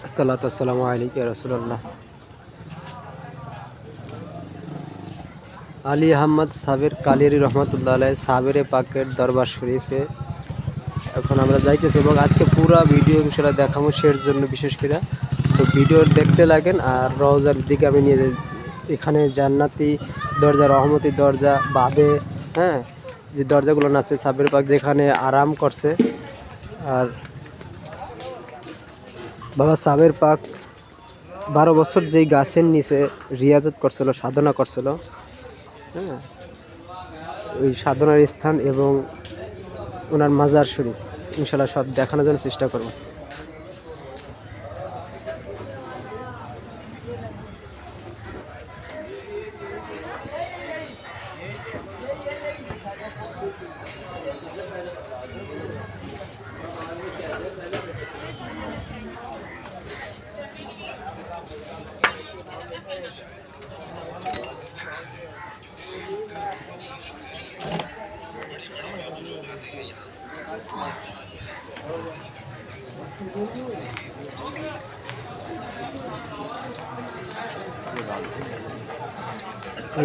সালাত আসসালামু আলাইকুম রসুল্লাহ আলী আহমদ সাবের কালিয়ারি রহমতুল্লাহ আলাই সাবেরে পাকের দরবার শরীফে এখন আমরা যাইতেছি এবং আজকে পুরো ভিডিও সেটা দেখাবো শের জন্য বিশেষ করে। তো ভিডিও দেখতে লাগেন আর রওজার দিকে আমি নিয়ে যাই এখানে জান্নাতি দরজা, রহমতি দরজা, বাবে হ্যাঁ যে দরজাগুলো আছে সাবের পাক যেখানে আরাম করছে। আর বাবা সাবের পাক বারো বছর যেই গাছের নিচে রিয়াজত করছিল, সাধনা করছিল হ্যাঁ ওই সাধনার স্থান এবং ওনার মাজার শরীফ। ইনশাল্লাহ সব দেখানোর জন্য চেষ্টা করব।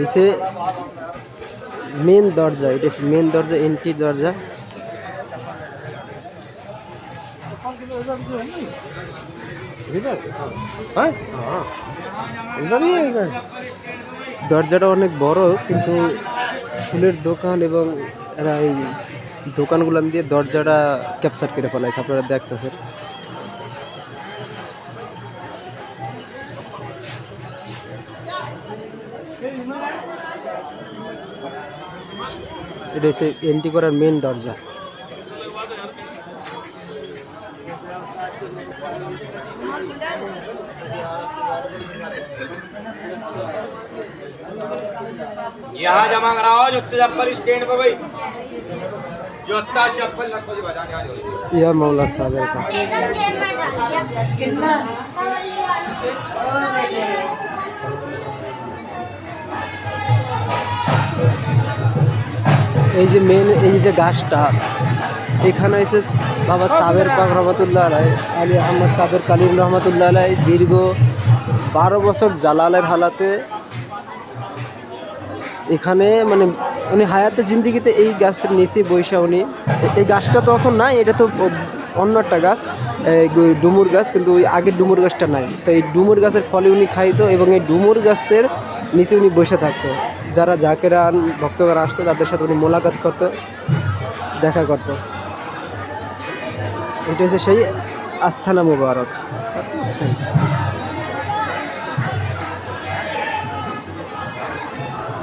হচ্ছে মেন দরজা এটা মেন দরজা এন্ট্রি দরজা। দরজাটা অনেক বড়, কিন্তু ফুলের দোকান এবং এরা এই দোকানগুলো দিয়ে দরজাটা ক্যাপচার করে ফেলাইছে, আপনারা দেখতেছেন। এটা হচ্ছে এন্ট্রি করার মেন দরজা यहाँ जमा कराओ जूते चप्पल स्टैंड पे भाई जूता चप्पल लगभग बजाने आ जाओ यह मौला सागर का এই যে মেন এই যে গাছটা, এখানে এসে বাবা সাবের পাক রহমতুল্লাহ আলাই, আলী আহমদ সাবের কালিম রহমতুল্লাহ আলাই দীর্ঘ বারো বছর জালালের হালাতে এখানে মানে উনি হায়াতে জিন্দিগিতে এই গাছের নিচে বৈশা উনি। এই গাছটা তো এখন নাই, এটা তো অন্য একটা গাছ, এই ডুমুর গাছ, কিন্তু ওই আগের ডুমুর গাছটা নাই। তো এই ডুমুর গাছের ফলে উনি খাইতো এবং এই ডুমুর গাছের নিচে উনি বসে থাকতো। যারা জাকেরান ভক্তগণ আসতো, তাদের সাথে উনি মোলাকাত করতো, দেখা করতো। এটা হচ্ছে সেই আস্থানা মুবারক। বুঝছেন?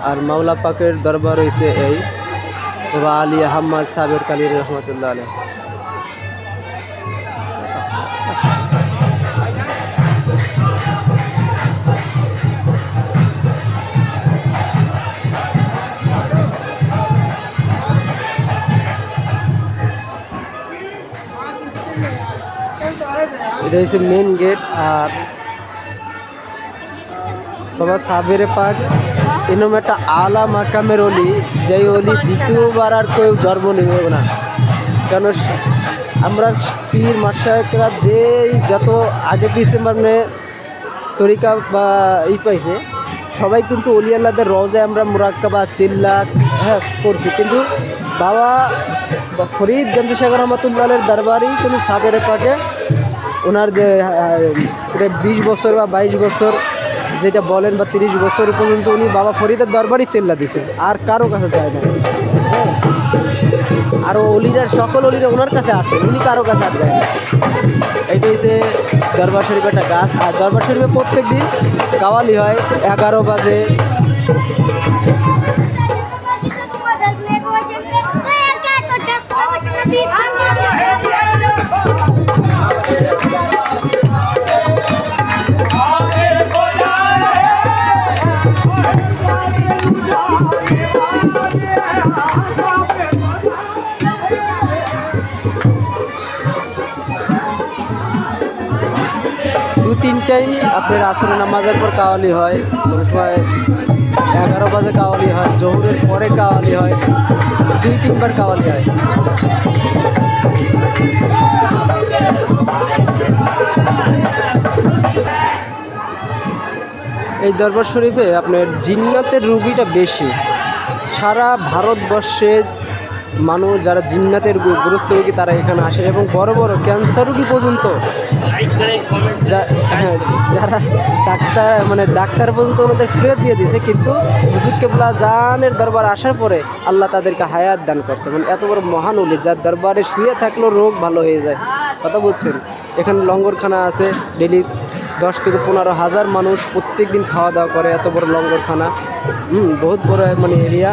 আর মাওলা পাকের দরবার হয়েছে এই বাবা আলী আহম্মদ সাবের কালির রহমতুল্লাহ আলহ এটা হচ্ছে মেন গেট আর বাবা সাবেরে পাক এরকম একটা আলা মাকামের অলি, যেই অলি দ্বিতীয়বার আর কেউ জন্ম নেবে না। কেন আমরা পীর মাসায়করা যেই যত আগে পিছিয়ে মানে তরিকা বা ই পাইছে, সবাই কিন্তু অলি আল্লাহদের রোজে আমরা মুরাক্কাবা চিল্লা হ্যাঁ করছি। কিন্তু বাবা ফরিদ গঞ্জশেখর রহমতুল্লাহের দরবারই কিন্তু সাবেরে পাকে ওনার যে এটা বিশ বছর বা বাইশ বছর যেটা বলেন বা তিরিশ বছর পর্যন্ত উনি বাবা ফরিদের দরবারই চেল্লা দিছে। আর কারও কাছে যায় না আর অলিরা, সকল অলিরা ওনার কাছে আসছে। উনি কারও কাছে আর যায় না এইটা হচ্ছে দরবার শরীফ একটা গাছ। আর দরবার শরীফে প্রত্যেক দিন কাওয়ালি হয়। এগারো বাজে আপনার আসরের নামাজের পর কাওয়ালি হয়। কোনো সময় এগারো বাজে কাওয়ালি হয়, জহুরের পরে কাওয়ালি হয়, দুই, তিনবার কাওয়ালি হয়। এই দরবার শরীফে আপনার জিন্নাতের রুগীটা বেশি। সারা ভারতবর্ষে মানুষ যারা জিন্নাতের গ্রস্ত রোগী, তারা এখানে আসে এবং বড় বড় ক্যান্সার রোগী পর্যন্ত হ্যাঁ, যারা ডাক্তার মানে ডাক্তার পর্যন্ত ওনাদের ফেরত দিয়ে দিয়েছে কিন্তু হুজুর কেবলা জানের দরবার আসার পরে আল্লাহ তাদেরকে হায়াত দান করছে। মানে এত বড় মহান উলি যার দরবারে শুয়ে থাকলেও রোগ ভালো হয়ে যায়। কথা বুঝছেন এখানে লঙ্গরখানা আছে ডেলি দশ থেকে পনেরো হাজার মানুষ প্রত্যেক দিন খাওয়া দাওয়া করে এত বড় লঙ্গরখানা। হুম বহুত বড় মানে এরিয়া।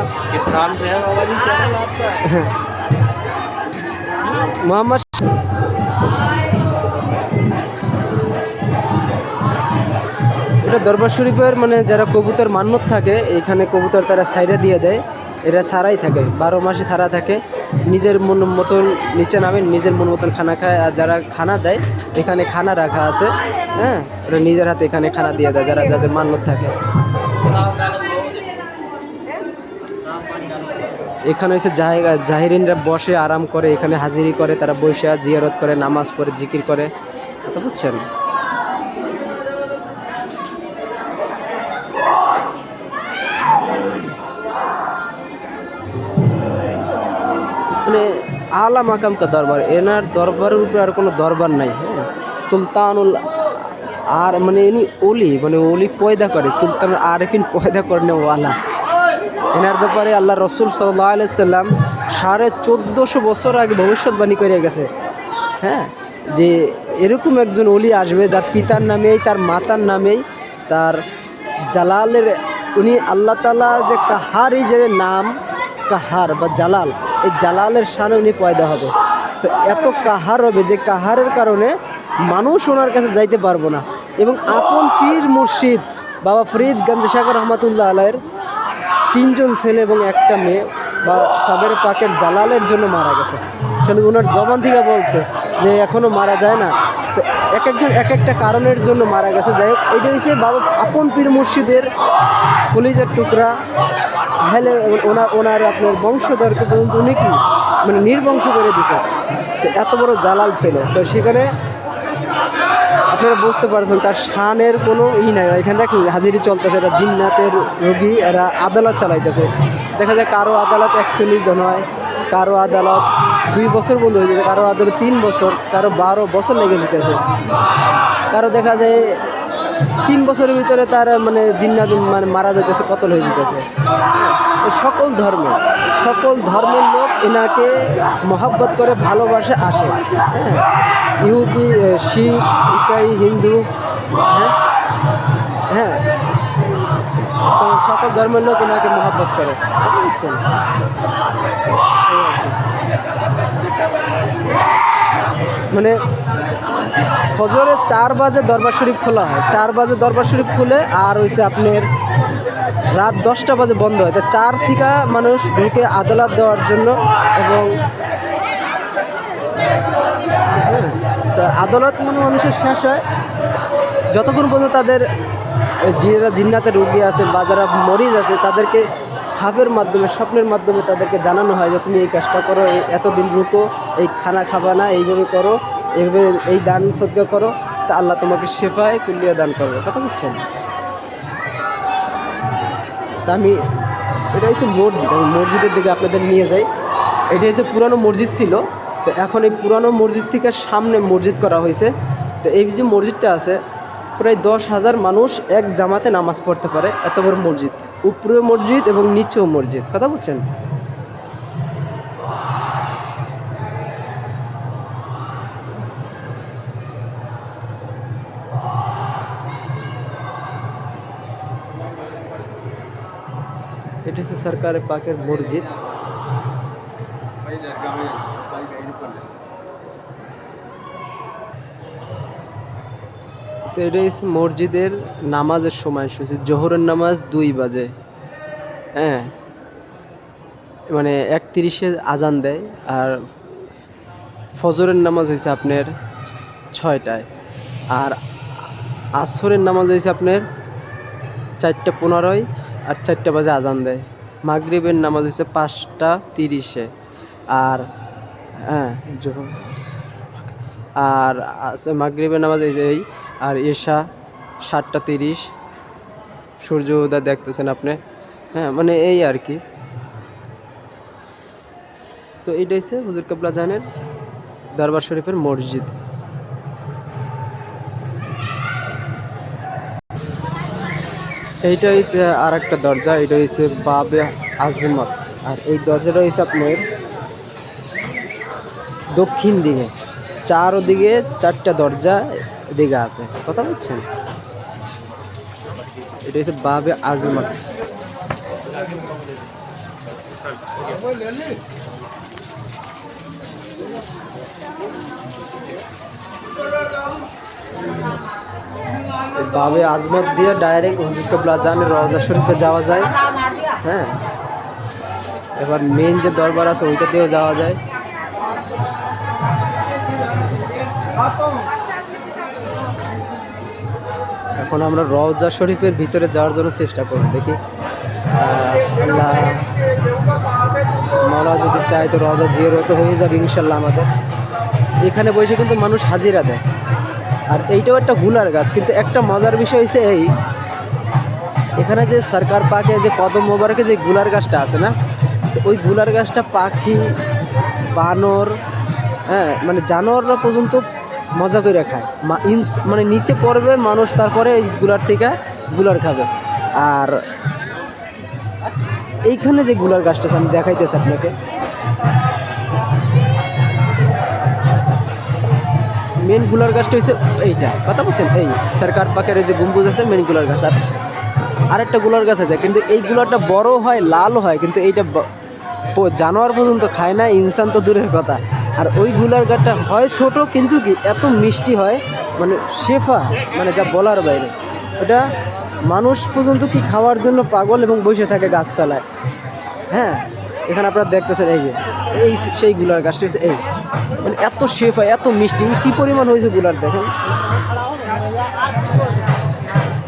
মোহাম্মদ এটা দরবার শরীফের মানে যারা কবুতর মান্যত থাকে এখানে কবুতর তারা সাইডে দিয়ে দেয়। এরা ছাড়াই থাকে, বারো মাসে ছাড়া থাকে। নিজের মন মতন নিচে নামে নিজের মন মতন খানা খায়। আর যারা খানা দেয়, এখানে খানা রাখা আছে। হ্যাঁ ওরা নিজের হাতে এখানে খানা দিয়ে দেয়, যারা যাদের মান্যত থাকে। এখানে হচ্ছে জাহিরিনরা বসে আরাম করে, এখানে হাজিরি করে, তারা বসে জিয়ারত করে, নামাজ পড়ে, জিকির করে। তো বুঝছেন? আলা মাকাম কা দরবার। এনার দরবারের উপরে আর কোনো দরবার নাই হ্যাঁ। সুলতানুল আর মানে ইনি অলি মানে অলি পয়দা করে সুলতান আরেফিন পয়দা করে ওয়ালা এনার ব্যাপারে আল্লাহ রসুল সাল্লাহ আলাইসাল্লাম সাড়ে চোদ্দোশো বছর আগে ভবিষ্যৎবাণী করে গেছে হ্যাঁ। যে এরকম একজন অলি আসবে যার পিতার নামেই, তার মাতার নামেই, তার জালালের, উনি আল্লাহ তালা যে কাহারই যে নাম, কাহার বা জালাল এই জালালের সানে উনি পয়দা হবে। তো এত কাহার হবে যে কাহারের কারণে মানুষ ওনার কাছে যাইতে পারব না। এবং আপন পীর মুর্শিদ, বাবা ফরিদ গঞ্জ সাগর রহমতুল্লাহ আলাইয়ের তিনজন ছেলে এবং একটা মেয়ে বা সাবের পাকের জালালের জন্য মারা গেছে। আসলে ওনার জবান থেকে বলছে যে এখনও মারা যায় না। তো এক একজন এক একটা কারণের জন্য মারা গেছে। যাই হোক এটা হচ্ছে বাবা আপন পীর মুর্শিদের কলিজের টুকরা। হেলে ওনার ওনার আপনার বংশধরকে পর্যন্ত উনি কি? মানে নির্বংশ করে দিছে। তো এত বড় জালাল ছিল। তো সেখানে আপনারা বুঝতে পারছেন, তার শানের কোনো ই নাই। এখানে দেখুন, হাজিরি চলতেছে এটা জিন্নাতের রোগী, এরা আদালত চালাইতেছে। দেখা যায় কারও আদালত একচল্লিশ জন হয়, কারও আদালত দুই বছর বন্ধ হয়ে যেতে কারও আদালত তিন বছর, কারও বারো বছর লেগে যেতেছে। কারও দেখা যায় তিন বছরের ভিতরে তার মানে জিন্নাত মানে মারা যেতেছে কতল হয়ে যেতেছে সকল ধর্ম, সকল ধর্মের লোক এনাকে মহাব্বত করে, ভালোবাসে, আসে। হ্যাঁ ইহুদি শিখ, ইসাই, হিন্দু হ্যাঁ হ্যাঁ। তো সকল ধর্মের লোক এনাকে মহাব্বত করে কি। মানে ফজরে চার বাজে দরবার শরীফ খোলা হয়। চার বাজে দরবার শরীফ খুলে আর হইছে আপনার রাত দশটা বাজে বন্ধ হয়। তো চার থেকে মানুষ ঢুকে আদালত দেওয়ার জন্য এবং আদালত মানে মানুষের শেষ হয়। যতক্ষণ পর্যন্ত তাদের যারা জিন্নাতের রুগী আছে বা যারা মরিজ আছে, তাদেরকে খাপের মাধ্যমে, স্বপ্নের মাধ্যমে তাদেরকে জানানো হয় যে, তুমি এই কাজটা করো এতদিন রুকো, এই খানা খাবা না, এইভাবে করো। এইভাবে এই দান সদ্গা করো, তা আল্লাহ তোমাকে শেফায় কুল্লিয়া দান করবে। কথা বুঝছেন? তা আমি এটা হচ্ছে মসজিদ, আমি মসজিদের দিকে আপনাদের নিয়ে যাই। এটা হচ্ছে পুরানো মসজিদ ছিল, তো এখন এই পুরানো মসজিদ থেকে সামনে মসজিদ করা হয়েছে। তো এই যে মসজিদটা আছে, প্রায় দশ হাজার মানুষ এক জামাতে নামাজ পড়তে পারে, এত বড় মসজিদ। উপরেও মসজিদ এবং নিচেও মসজিদ, কথা বুঝছেন? সরকারের পাকের মসজিদ। মসজিদের নামাজের সময় সময়সূচি জোহরের নামাজ দুই বাজে। হ্যাঁ। মানে একত্রিশে আজান দেয় আর ফজরের নামাজ হয়েছে আপনার ছয়টায়। আর আসরের নামাজ হয়েছে আপনার চারটে পনেরোয় আর চারটে বাজে আজান দেয়। মাগরিবের নামাজ হচ্ছে পাঁচটা তিরিশে। আর হ্যাঁ আর মাগরিবের নামাজ যে এই, আর এশা সাতটা তিরিশ। সূর্য উদয় দেখতেছেন আপনি। হ্যাঁ মানে এই আর কি। তো এইটা হচ্ছে হুজুর কাবলা জানের দরবার শরীফের মসজিদ। এইটা হচ্ছে আর একটা দরজা এটা হচ্ছে বাবে আজমত। আর এই দরজাটা হচ্ছে আপনার দক্ষিণ দিকে। চারদিকে চারটা দরজা দিকে আছে। কথা বলছেন? এটা হচ্ছে বাবে আজমত। বাবে আজমত দিয়ে ডাইরেক্ট হুজুর কাবলা জানের রওজা শরীফে যাওয়া যায়। হ্যাঁ? এবার মেন যে দরবার আছে, ওইটা দিয়েও যাওয়া যায়। এখন আমরা রওজা শরীফের ভিতরে যাওয়ার জন্য চেষ্টা করব, দেখি। আল্লাহ মালা যদি চাই তো রওজা জিয়ারত হয়ে যাবে ইনশাল্লাহ আমাদের। এখানে বসে কিন্তু মানুষ হাজিরা দেয়। আর এইটাও একটা গুলার গাছ, কিন্তু একটা মজার বিষয় হচ্ছে এই, এখানে যে সরকার পাকে যে কদম মোবারকে যে গুলার গাছটা আছে না, তো ওই গুলার গাছটা পাখি, বানর হ্যাঁ মানে জানোয়াররা পর্যন্ত মজা করে খায়। মা, ইনস মানে নিচে পড়বে মানুষ, তারপরে এই গুলার থেকে গুলার খাবে। আর এইখানে যে গুলার গাছটা আমি দেখাইতেছি আপনাকে। মেনগুলার গাছটা হচ্ছে এইটা। কথা বলছেন? এই, সরকার পাকের যে গম্বুজ আছে মেনগুলার গাছ। আর আরেকটা গুলার গাছ আছে, কিন্তু এই গুলারটা বড় হয় লাল হয়, কিন্তু এইটা জানোয়ার পর্যন্ত খায় না, ইনসান তো দূরের কথা। আর ওই গুলার গাছটা হয় ছোট, কিন্তু কি এত মিষ্টি হয় মানে শেফা মানে যা বলার বাইরে। ওটা মানুষ পর্যন্ত কি খাওয়ার জন্য পাগল এবং বসে থাকে গাছতলায়? হ্যাঁ এখানে আপনারা দেখতেছেন, এই যে, এই সেই গুলার গাছটা হচ্ছে এই। মানে এত শেফ হয়, এত মিষ্টি। কি পরিমাণ হয়েছে গুলার দেখেন?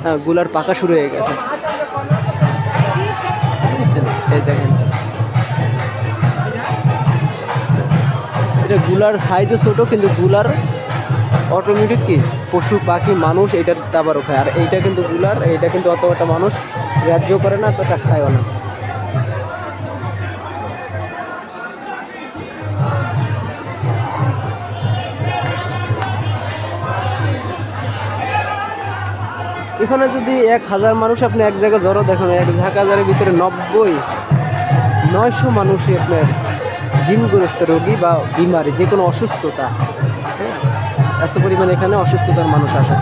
হ্যাঁ গুলার পাকা শুরু হয়ে গেছে। দেখেন। এটা গুলার সাইজও ছোটো, কিন্তু গুলার অটোমেটিক কি? পশু, পাখি, মানুষ, এটার দাবারও খায়। আর এইটা কিন্তু গুলার, এইটা কিন্তু অত একটা মানুষ গ্রাহ্য করে না, অতটা খায়ও না। এখানে যদি এক হাজার মানুষ আপনি এক জায়গায় জড়ো, দেখেন, এক হাজারের ভিতরে নব্বই, নয়শো মানুষই আপনার জিনগ্রস্ত রোগী বা বিমারি, যে কোনো অসুস্থতা হ্যাঁ? এত পরিমাণ এখানে অসুস্থতার মানুষ আসে।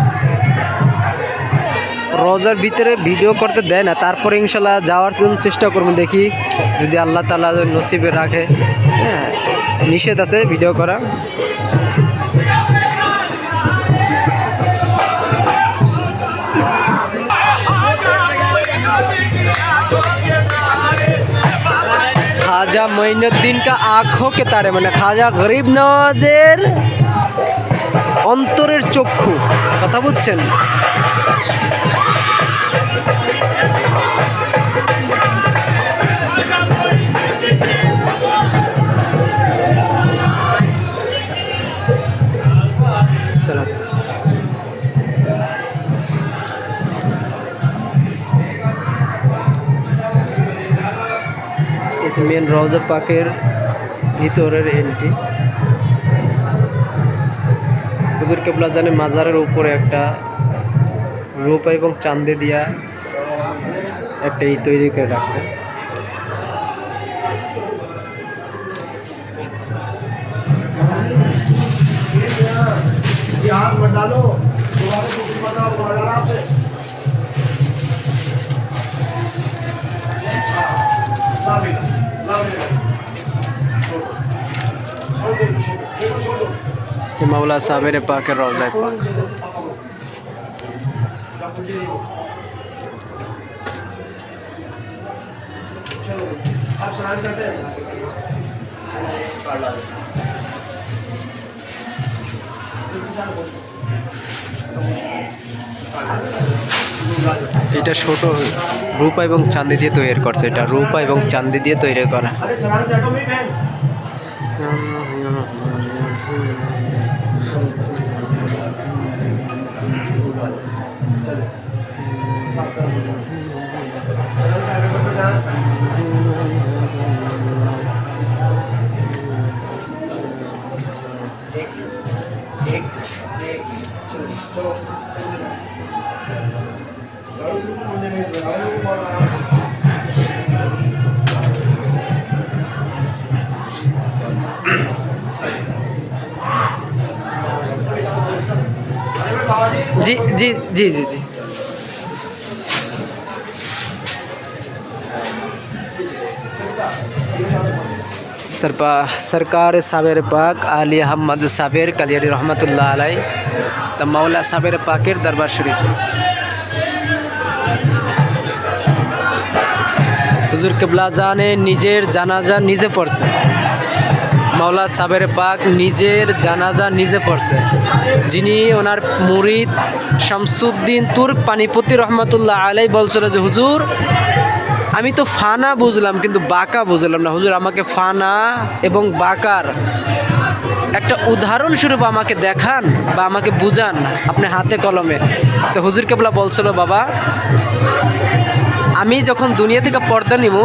রোজার ভিতরে ভিডিও করতে দেয় না, তারপরে ইনশাল্লাহ যাওয়ার জন্য চেষ্টা করব দেখি, যদি আল্লাহ তালা নসিবে রাখে হ্যাঁ নিষেধ আছে ভিডিও করা। খাজা মঈনুদ্দিন কা আখো কে তারে মানে খাজা গরিব নওয়াজের অন্তরের চক্ষু। কথা বুঝছেন? রওজা পাকের ভিতরের এন্ট্রি। হুজুর কেবলা জানে মাজারের উপরে একটা রূপ এবং চান্দে দিয়া একটা ই তৈরি করে রাখছে। মাওলা সাবের পাকের রওজায় পাক এটা ছোট রূপা এবং চাঁদি দিয়ে তৈরি করছে এটা রূপা এবং চাঁদি দিয়ে তৈরি করা। जी जी जी जी जी। सरपा, सरकार साबिर पाक, आली अहमद साबेर कलियर रहमत आलय तो मौला साबिर पाकिर दरबार शरीफ। हजुर कबला जाने निजे जाना जा निजे পড়ছে মাওলা সাবের পাক নিজের জানাজা নিজে পড়ছে। যিনি ওনার মুরিদ শামসুদ্দিন তুর্ক পানিপতি রহমতুল্লাহ আলাই বলছিল যে, হুজুর, আমি তো ফানা বুঝলাম, কিন্তু বাঁকা বুঝলাম না। হুজুর, আমাকে ফানা এবং বাঁকার একটা উদাহরণস্বরূপ আমাকে দেখান বা আমাকে বুঝান আপনি হাতে কলমে। তো হুজুর কেবলা বলছিল, বাবা, আমি যখন দুনিয়া থেকে পর্দা নিব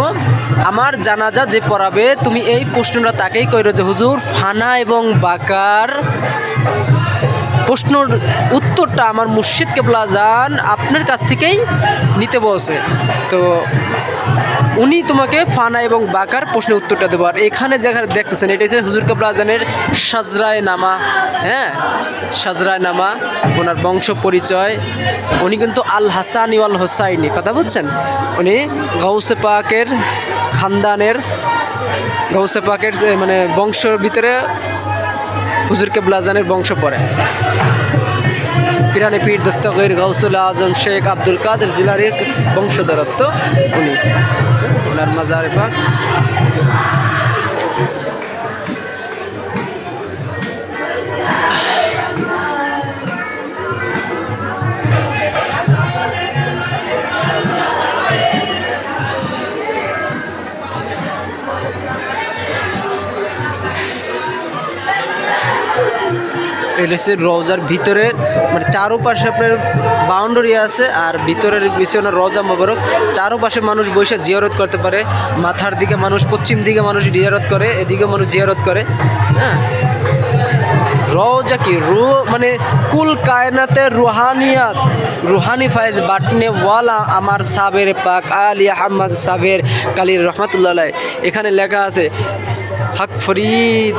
আমার জানাজা যে পড়াবে, তুমি এই প্রশ্নটা তাকেই কইরো যে, হুজুর, ফানা এবং বাকার প্রশ্নর উত্তরটা আমার মুর্শিদ কেবলা যান আপনার কাছ থেকেই নিতে বসে তো উনি তোমাকে ফানা এবং বাকার প্রশ্নের উত্তরটা দেবো। আর এখানে যেখানে দেখতেছেন, এটা হচ্ছে হুজুর কেবলা জানের সাজরায় নামা হ্যাঁ? সাজরায় নামা, ওনার বংশ পরিচয়। উনি কিন্তু আল হাসান ইওয়াল হোসাইনি কথা বুঝছেন? উনি গৌসে পাকের খানদানের গৌসে পাকের মানে বংশের ভিতরে হুজুর কেবলাজানের বংশ পড়ে। পিরানি পীর দস্তগীর গৌসুল আজম শেখ আব্দুল কাদের জিলারির বংশধরত্ব উনি। ওনার মাজারে পাক হচ্ছে রোজার ভিতরে মানে চারোপাশে আপনার বাউন্ডারি আছে আর ভিতরের পিছনে রোজা মোবারক। চারোপাশে মানুষ বসে জিয়ারত করতে পারে, মাথার দিকে মানুষ, পশ্চিম দিকে মানুষ জিয়ারত করে, এদিকে মানুষ জিয়ারত করে হ্যাঁ? রোজা কি? রু মানে কুল কায়নাতে রুহানিয়াত। রুহানি ফায়েজ বাটনে ওয়ালা আমার সাবের পাক আলী আহমদ সাবের কালির রহমতুল্লাহ। এখানে লেখা আছে हक फरीद,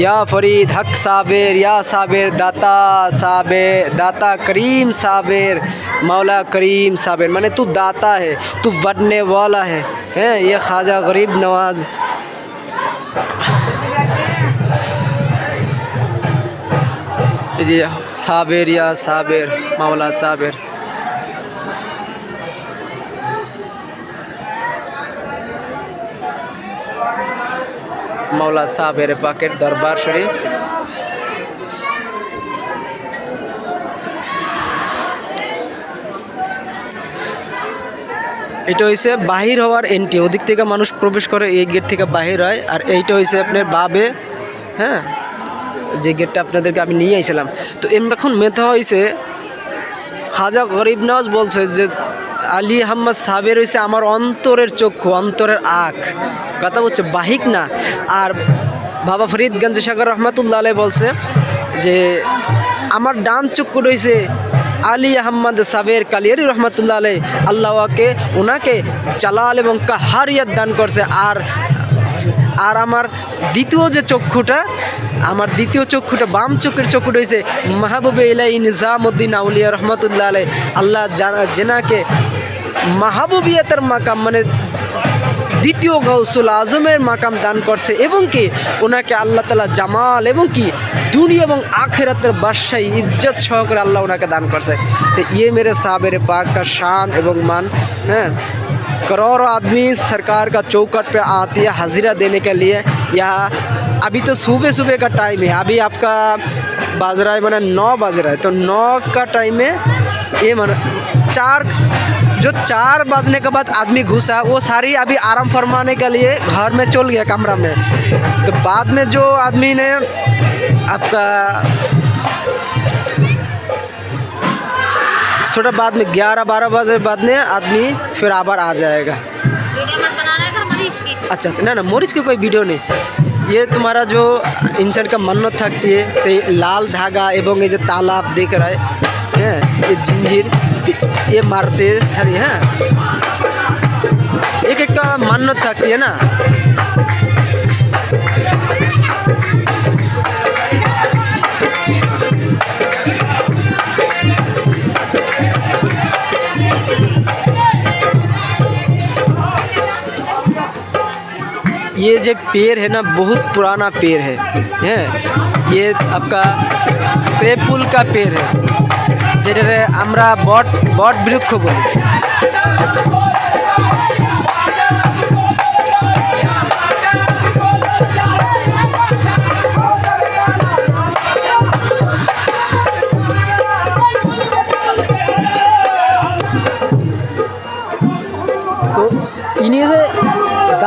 या फरीद हक साबिर, या साबिर दाता साबिर, दाता करीम साबिर, मौला करीम साबिर। माने तू दाता है, तू बनने वाला है, हैं? ये ख्वाजा गरीब नवाज़। जी, साबिर या साबिर, मौला साबिर। মাওলা সাহেবের পাকের দরবার শরীফ। এটা হয়েছে বাহির হওয়ার এন্ট্রি ওদিক থেকে মানুষ প্রবেশ করে এই গেট থেকে বাহির হয়, আর এইটা হয়েছে আপনার বাবে হ্যাঁ? যে গেটটা আপনাদেরকে আমি নিয়ে আইছিলাম। তো এখন মেথা হয়েছে খাজা গরিব নওয়াজ বলছে যে আলী আহম্মদ সাবের হয়েছে আমার অন্তরের চক্ষু, অন্তরের আখ। কথা বলছে, বাহিক না। আর বাবা ফরিদ ফরিদগঞ্জ সাগর রহমতুল্লাহ আলাই বলছে যে, আমার ডান চক্ষু রয়েছে আলী আহম্মদ সাবের কালিয়ারি রহমতুল্লাহ আলাই আল্লাহকে ওনাকে চালাল এবং কাহারিয়াত দান করছে। আর আর আমার দ্বিতীয় যে চক্ষুটা, আমার দ্বিতীয় চক্ষুটা, বাম চোখের চক্ষুটা হয়েছে মাহবুবে ইলাই নিজামুদ্দিন আউলিয়া রহমতুল্লাহ আলাই আল্লাহ জেনাকে মাহবুবিয়াতের মাকাম মানে দ্বিতীয় গৌসুল আজমের মাকাম দান করছে এবং কি ওনাকে আল্লাহ তালা জামাল এবং কি দুনিয়া এবং আখেরাতের বাদশাহী ইজ্জত সহকারে আল্লাহ ওনাকে দান করছে। তো ইয়ে মেরে সাহাবের পাক শান এবং মান হ্যাঁ? करोड़ों आदमी सरकार का चौकट पे आती है हाजिरा देने के लिए। यहाँ अभी तो सुबह सुबह का टाइम है। अभी आपका बाज रहा है, मैंने नौ बज रहा है। तो नौ का टाइम में ये मन, चार, जो चार बजने के बाद आदमी घुसा वो सारी अभी आराम फरमाने के लिए घर में चल गया कमरा में। तो बाद में जो आदमी ने आपका थोड़ा बाद में ग्यारह बारह बजे बाद में आदमी फिर आबार आ जाएगा। है अच्छा अच्छा ना ना मोरिस की कोई वीडियो नहीं। ये तुम्हारा जो इंसान का मन्नत थकती है तो ये लाल धागा एवं ये जो ताला आप देख रहा है हैं, ये जंजीर ये मारते सारी हैं। एक एक का मन्नत थकती है ना। ये जो पेड़ है ना बहुत पुराना पेड़ है हैं ये आपका पेपुल का पेड़ है যেটারে আমরা বট বট বৃক্ষ বলি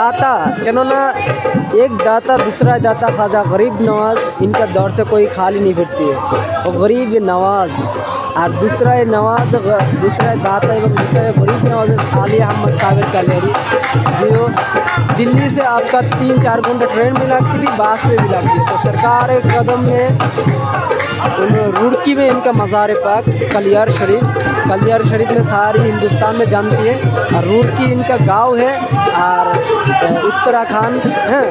दाता কেননা एक दाता दूसरा दाता खाजा गरीब नवाज इनका दौर से कोई खाली नहीं फिरती है और गरीब नवाज और दूसरा है नवाज ग- दूसरा है दाता एवं दूसरा है गरीब नवाज आली अहमद साबिर कलेरी जो दिल्ली से आपका तीन चार घंटा ट्रेन में लगती थी बस में भी लगती है तो सरकार एक कदम में उन रुड़की में इनका मज़ार पाक कलियार शरीफ कलियार शरीफ में सारी हिंदुस्तान में जानती है। और रुड़की इनका गाँव है और उत्तराखंड, है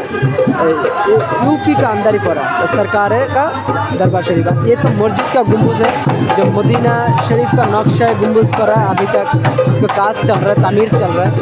यूपी का अंदर ही पड़ा है। सरकार है का दरबार शरीफ। है। ये तो मस्जिद का गुम्बुज है, जो मदीना शरीफ का नक्शा है गुम्बुज पर है। अभी तक इसका काज चल रहा है, तमीर चल रहा है।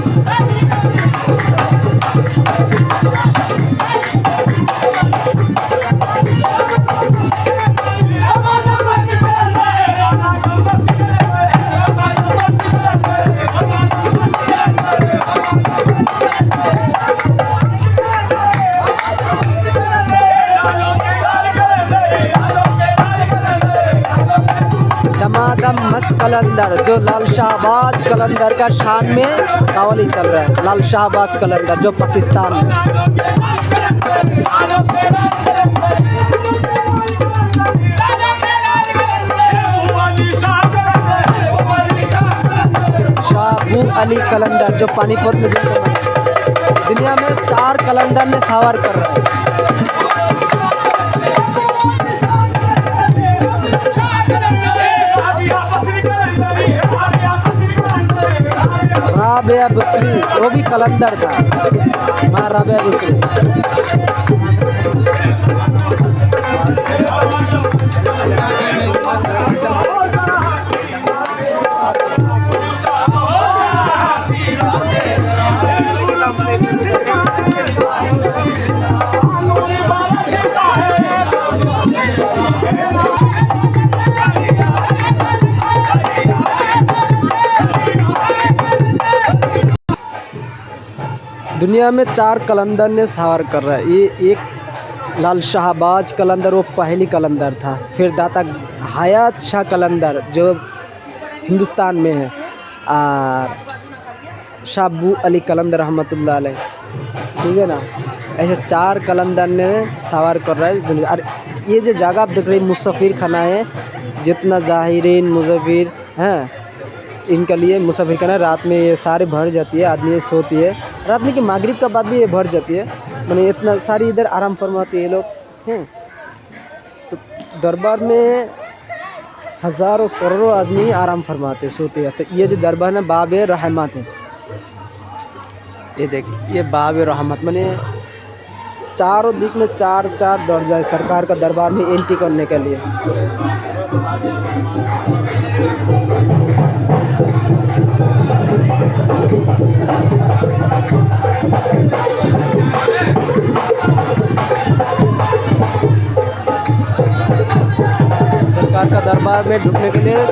कलंदर, जो लाल शाहबाज कलंदर का शान में कावली चल रहा है लाल शाहबाज कलंदर, जो पाकिस्तान शाहबू अली कलंदर, जो पानीपत में। दुनिया में चार कलंदर ने सवार कर रहा है राबिया बसरी वो भी कलंदर था माँ राबिया बसरी दुनिया में चार कलंदर ने सवार कर रहा है। ये एक लाल शाहबाज कलंदर, वो पहली कलंदर था। फिर दाता हयात शाह कलंदर, जो हिंदुस्तान में है। और शाबू अली कलंदर अलैह। ठीक है ना? ऐसे चार कलंदर ने सवार कर रहा है और ये जो जगह आप देख रहे हैं, मुसफ़िर खाना है, जितना ज़ाहिरीन, मुजफ़िर, हैं इनके लिए मुसाफिर खाना रात में ये सारे भर जाती है, आदमी सोती है। रात में कि मागरिब का बाद भी ये भर जाती है। मैंने इतना सारी इधर आराम फरमाती है ये लोग। हैं तो दरबार में हज़ारों करोड़ों आदमी आराम फरमाते, सोते हैं। तो ये जो दरबार है बाब रहमत है। ये देख, ये बाब रहमत, मैंने चारों दिक में चार चार दर्जा है सरकार का दरबार में एंट्री करने के लिए। सरकार का दरबार में ढुकने के लिए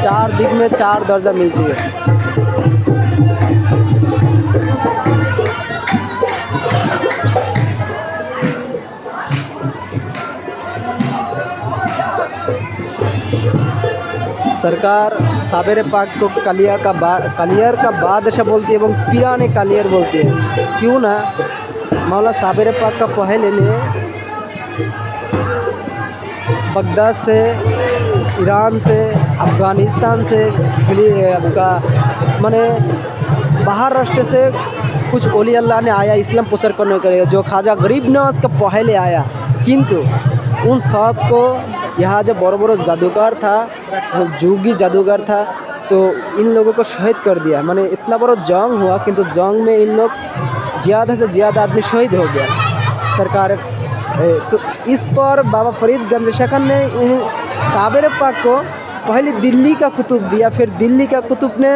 चार दिन में चार दर्जा मिलती है। सरकार साबेर पाक को कलिया का बा कलियर का बादशाह बोलती है एवं पीराने कलियर बोलती है क्यों ना मौला साबेर पाक का पहले ने बगदाद से ईरान से अफ़गानिस्तान से फिली आपका माने बाहर राष्ट्र से कुछ ओली अल्लाह ने आया इस्लाम प्रचार करने के लिए जो ख्वाजा गरीब नवाज़ का पहले आया किंतु उन सबको यहाँ जो बड़ो बड़ो जादूगर था जुगी जादूगर था तो इन लोगों को शहीद कर दिया मैंने इतना बड़ा जंग हुआ किंतु जंग में इन लोग ज़्यादा से ज़्यादा आदमी शहीद हो गया सरकार ए, तो इस पर बाबा फरीद गंज शकन ने इन साबिर पाक को पहले दिल्ली का कुतुब दिया फिर दिल्ली का कुतुब ने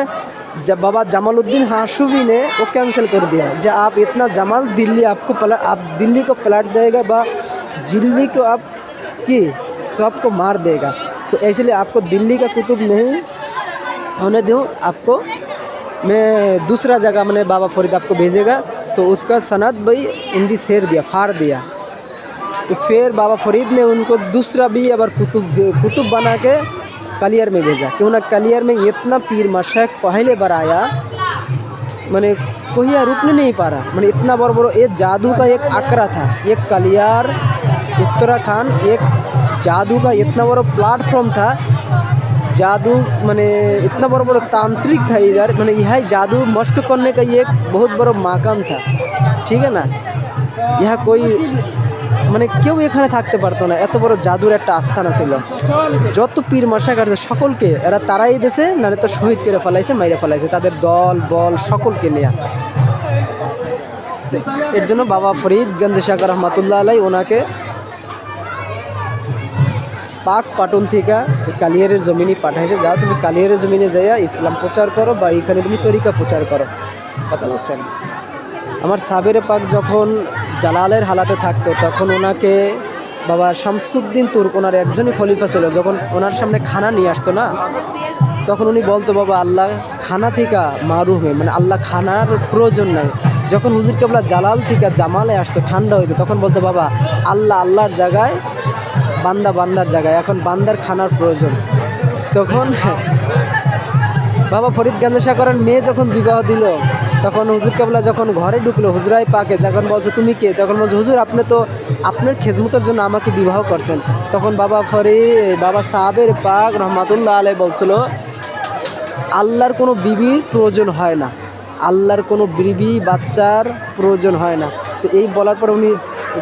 जब बाबा जमालुद्दीन हाशुबी ने वो कैंसिल कर दिया जब आप इतना जमाल दिल्ली आपको पलट आप दिल्ली को पलट देगा बा दिल्ली को आप की सबको मार देगा। तो इसलिए आपको दिल्ली का कुतुब नहीं होने दूँ। आपको मैं दूसरा जगह मैंने बाबा फरीद आपको भेजेगा। तो उसका सनद भाई उनकी शेर दिया, फाड़ दिया। तो फिर बाबा फरीद ने उनको दूसरा भी अबर कुतुब कुतुब बना के कलियर में भेजा। क्यों ना कलियर में इतना पीर मशक पहले बार आया, मैंने कोई रुकने नहीं पा रहा मैंने इतना बड़ा बड़ा एक जादू का एक आकरा था। एक कलियार, उत्तराखंड, एक जादू का इतना बड़ा प्लेटफॉर्म था जादू मैंने इतना बड़ा बड़ा तांत्रिक था इधर मैंने यह जादू मस्त करने का ये एक बहुत बड़ा माकाम था ঠিক না ইহা কই মানে কেউ এখানে থাকতে পারতো না এত বড় জাদুর একটা আস্থানা ছিল যত পীর মশাই আছে সকলকে এরা তারাই দেশে নাহলে তো শহীদ করে ফেলাইছে মাইরে ফেলাইছে তাদের দল বল সকলকে নেয়া এর জন্য বাবা ফরিদ গঞ্জ শাহ রহমতুল্লাহ আলাই ওনাকে পাক পাটন থেকে কালিয়ারের জমিনে পাঠাইছে। যাও তুমি কালিয়ারের জমিনে যাইয়া ইসলাম প্রচার করো বা এখানে তুমি তরিকা প্রচার করো। কথা বলছেন? আমার সাবেরে পাক যখন জালালের হালাতে থাকতো, তখন ওনাকে বাবা শামসুদ্দিন তুর্ক ওনার একজনই খলিফা ছিল। যখন ওনার সামনে খানা নিয়ে আসতো না, তখন উনি বলতো, বাবা, আল্লাহ খানা থেকে মারুম মানে আল্লাহ খানার প্রয়োজন নাই। যখন হুজুর কেবলা জালাল থেকে জামালে আসতো, ঠান্ডা হইতো, তখন বলতো, বাবা, আল্লাহ আল্লাহর জায়গায় বান্দা বান্দার জায়গায়, এখন বান্দার খানার প্রয়োজন। তখন বাবা ফরিদ গান্ধী করেন মেয়ে যখন বিবাহ দিল, তখন হুজুর কেবলা যখন ঘরে ঢুকলো হুজরাই পাকে যখন বলছো, তুমি কে? তখন বলছো, হুজুর, আপনি তো আপনার খেজমতের জন্য আমাকে বিবাহ করছেন। তখন বাবা ফরি বাবা সাহাবের পাক রহমাতুল্লাহ আলাই বলছিল, আল্লাহর কোনো বিবির প্রয়োজন হয় না। আল্লাহর কোনো বিবি, বাচ্চার প্রয়োজন হয় না। তো এই বলার পর উনি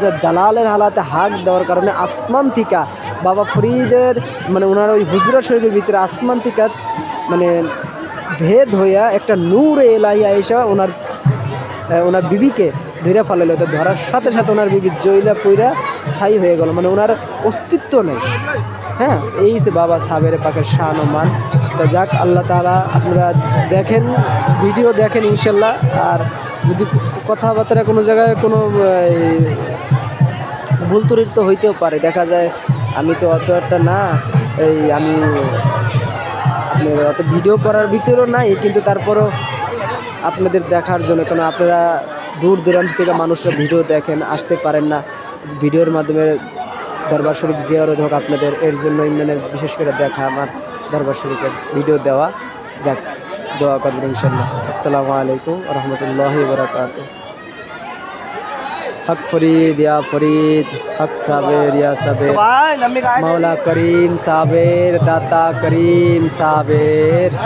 যে জালালের হালাতে হাক দেওয়ার কারণে আসমান থেকে বাবা ফরিদের মানে ওনার ওই হুজরা শরীফের ভিতরে আসমান থেকে মানে ভেদ হইয়া একটা নূর এলাইয়া এসা ওনার ওনার বিবিকে ধরে ফেলালো তো ধরার সাথে সাথে ওনার বিবি জইলা পইরা ছাই হয়ে গেল। মানে ওনার অস্তিত্ব নেই। হ্যাঁ এই যে বাবা সাবের পাকের শান ও মান তো যাক, আল্লাহ তালা আপনারা দেখেন, ভিডিও দেখেন ইনশাল্লাহ। আর যদি কথাবার্তা কোনো জায়গায় কোনো ভুল ত্রুটি তো হইতেও পারে। দেখা যায় আমি তো অত একটা না, এই আমি অত ভিডিও করার ভিতরেও নাই, কিন্তু তারপরও আপনাদের দেখার জন্য কারণ আপনারা দূর দূরান্ত থেকে মানুষরা ভিডিও দেখেন, আসতে পারেন না। ভিডিওর মাধ্যমে দরবার শরীফ জিয়ারত হোক আপনাদের, এর জন্য মানে বিশেষ করে দেখা আমার দরবার শরীফের ভিডিও দেওয়া। যাক, দোয়া করবেন ইনশাল্লাহ আসসালামু আলাইকুম রহমতুল্লাহ বরকাত हक फरीद या फरीद हक साबिर या साबिर। मौला करीम साबिर दाता करीम साबिर।